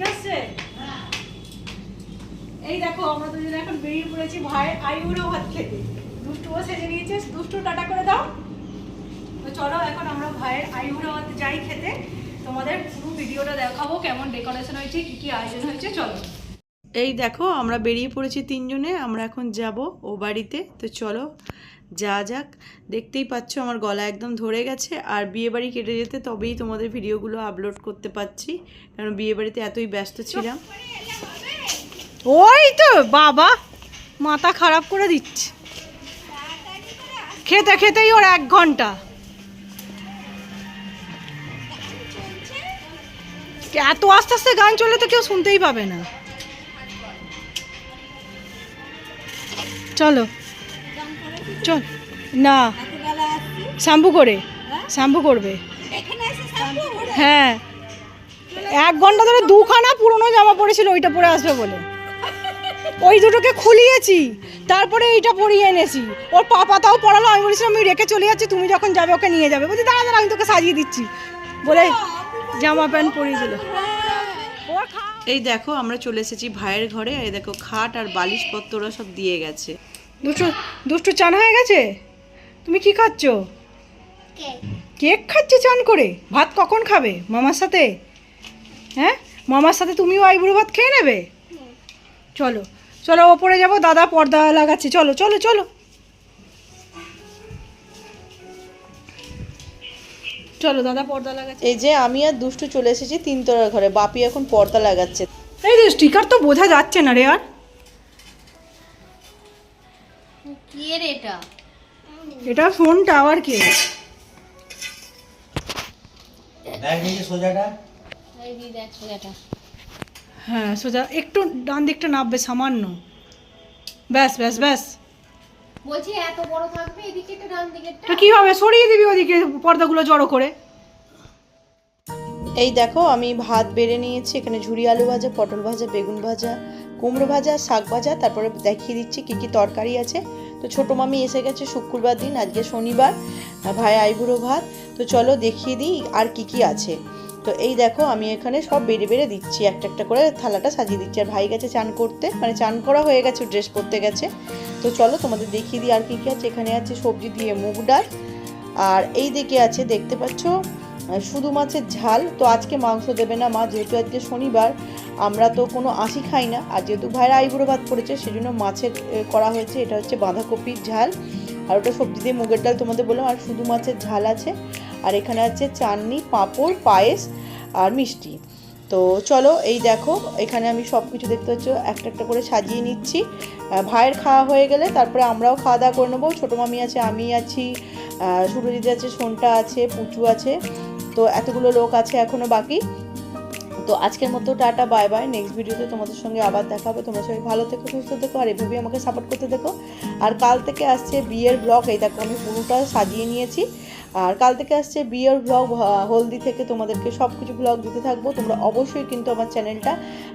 ঠিক আছে? এই দেখো, আমরা দুজন এখন বেরিয়ে পড়েছি ভাই আইউরো ভাত খেতে। দুষ্টুও সেজে নিয়েছিস। দুষ্টু, টাটা করে দাও। তো চলো, এখন আমরা ভাইয়ের আইউরো ভাত যাই খেতে। তোমাদের পুরো ভিডিওটা দেখাবো কেমন ডেকোরেশন হয়েছে, কী কী আয়োজন হয়েছে, চলো। এই দেখো, আমরা বেরিয়ে পড়েছি তিনজনে। আমরা এখন যাব ও বাড়িতে। তো চলো যা যাক দেখতেই পাচ্ছ আমার গলা একদম ধরে গেছে। আর বিয়ে বাড়ি কেটে যেতে তবেই তোমাদের ভিডিওগুলো আপলোড করতে পারছি কারণ বিয়ে বাড়িতে এতই ব্যস্ত ছিলাম। ওই তো বাবা মাথা খারাপ করে দিচ্ছে। খেতে খেতেই ওর এক ঘণ্টা। এত আস্তে আস্তে গান চলে তো কেউ শুনতেই পাবে না। চলো। চল। না। শ্যাম্পু করে। শ্যাম্পু করবে। হ্যাঁ। এক ঘণ্টা ধরে দুখানা পুরনো জামা পরেছিল ওইটা পরে আসবে বলে। ওই দুটোকে খুলিয়েছি তারপরে এইটা পরিয়ে এনেছি। ওর পা পাতাও পড়ালো আমি বলেছিলাম আমি রেখে চলে যাচ্ছি তুমি যখন যাবে ওকে নিয়ে যাবে। বলছি দাঁড়া দাঁড়া আমি তোকে সাজিয়ে দিচ্ছি। বলে জামা প্যান্ট পরিয়ে দিল। এই দেখো আমরা চলে এসেছি ভাইয়ের ঘরে এই দেখো খাট আর বালিশপত্র সব দিয়ে গেছে। দুষ্টু দুষ্টু চান হয়ে গেছে? তুমি কি খাচ্ছ? কেক। খাচ্ছে চান করে? ভাত কখন খাবে? মামার সাথে? হ্যাঁ? মামার সাথে তুমিও আইবুড়ো ভাত খেয়ে নেবে? চলো চলো ওপরে যাব দাদা পর্দা লাগাচ্ছে। চলো চলো চলো। চলো দাদা পর্দা লাগাচ্ছে। এই যে আমি আর দুষ্টু চলে এসেছি তিনতলার ঘরে। বাপি এখন পর্দা লাগাচ্ছে। এই যে স্টিকার তো বোঝা যাচ্ছে না রে আর। কি এর এটা? এটা ফোন টাওয়ার কে? দেখ দেখি সোজাটা? এই দি দেখ সোজাটা। হ্যাঁ সোজা একটু ডান দিকটা নামবে সামান্য। ব্যাস ব্যাস ব্যাস। বলছি এত বড় থাকবে এদিকে তো ডান দিকেরটা। তো কি হবে? সরিয়ে দিবি ওদিকে পর্দাগুলো জড়ো করে। এই দেখো, আমি ভাত বেড়ে নিয়েছি, এখানে ঝুরি আলু ভাজা, পটল ভাজা, বেগুন ভাজা, কুমড়ো ভাজা, শাক ভাজা, তারপরে দেখিয়ে দিচ্ছি কি কি তরকারি আছে। তো ছোটো মামি এসে গেছে শুক্রবার দিন, আজকে শনিবার ভাই আইবুড়ো ভাত। তো চলো দেখিয়ে দিই আর কি কি আছে। তো এই দেখো, আমি এখানে সব বেড়ে বেড়ে দিচ্ছি, একটা একটা করে থালাটা সাজিয়ে দিচ্ছি। আর ভাই গেছে চান করতে মানে চান করা হয়ে গেছে, ড্রেস পরতে গেছে। তো চলো তোমাদের দেখিয়ে দিই আর কি কি আছে। এখানে আছে সবজি দিয়ে মুগ ডাল, আর এই দিকে আছে, দেখতে পাচ্ছ শুধু মাছের ঝাল, তো আজকে মাংস দেবে না মা, যেহেতু আজকে শনিবার, আমরা তো কোনো আশি খাই না। আর যেহেতু ভাইয়ের আইবুড়ো ভাত করেছে, সেজন্য মাছের করা হয়েছে, এটা হচ্ছে বাঁধাকপির ঝাল। আর ওটা সবজি দিয়ে মুগের ডাল তোমাদের বললাম, আর শুধু মাছের ঝাল আছে। আর এখানে আছে চাটনি, পাঁপড়, পায়েস আর মিষ্টি। তো চলো, এই দেখো, এখানে আমি সব কিছু দেখতে পাচ্ছ, একটা একটা করে সাজিয়ে নিচ্ছি। ভাইয়ের খাওয়া হয়ে গেলে তারপরে আমরাও খাওয়া দাওয়া করে নেব। ছোটো মামি আছে, আমি আছি সুরজিৎ আছে, সোনটা আছে, পুচু আছে। তো এতগুলো লোক আছে এখনও বাকি। তো আজকের মতো টাটা বাই বাই নেক্সট ভিডিওতে তোমাদের সঙ্গে আবার দেখা হবে। তোমরা সবাই ভালো থেকো, সুস্থ থেকো, আর এভাবেই আমাকে সাপোর্ট করতে দেখো আর কাল থেকে আসছে বিয়ের ব্লগ এই দেখো, আমি পুরোটা সাজিয়ে নিয়েছি। আর কাল থেকে আসছে বিয়ের ব্লগ হলদি থেকে তোমাদেরকে সব কিছু ব্লগ দিতে থাকব। তোমরা অবশ্যই কিন্তু আমার চ্যানেলটা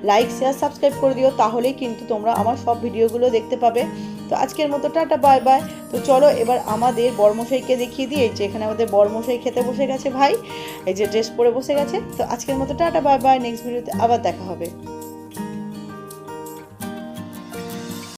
লাইক শেয়ার সাবস্ক্রাইব করে দিও। তাহলেই কিন্তু তোমরা আমার সব ভিডিওগুলো দেখতে পাবে। তো আজকের মতো টাটা, বাই বাই। তো চলো এবার আমাদের বর্মশাইকে দেখিয়ে দিই। যে এখানে আমাদের বর্মশাই খেতে বসে গেছে ভাই। এই যে ড্রেস পরে বসে গেছে। তো আজকের মতো টাটা, বাই বাই। নেক্সট ভিডিওতে আবার দেখা হবে।